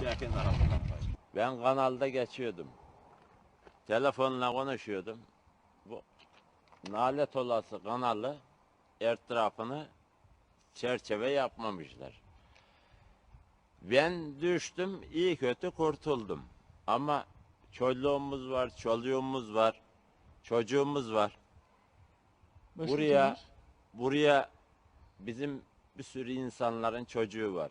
Çekin. Ben kanalda geçiyordum. Telefonla konuşuyordum. Bu nalet olası kanalı etrafını çerçeve yapmamışlar. Ben düştüm, iyi kötü kurtuldum. Ama çoluğumuz var, çoluğumuz var, çocuğumuz var. Başka Buraya buraya bizim bir sürü insanların çocuğu var.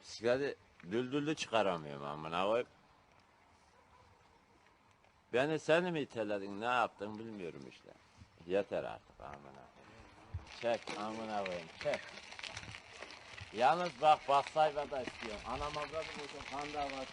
Bisikleti düldüllü çıkaramıyorum amına koyayım. Beni sen mi iteledin ne yaptın bilmiyorum işte. Yeter artık amına. Çek amına koyayım çek. Yalnız bak bassayla da istiyorum. Anam avradım hocam kan davası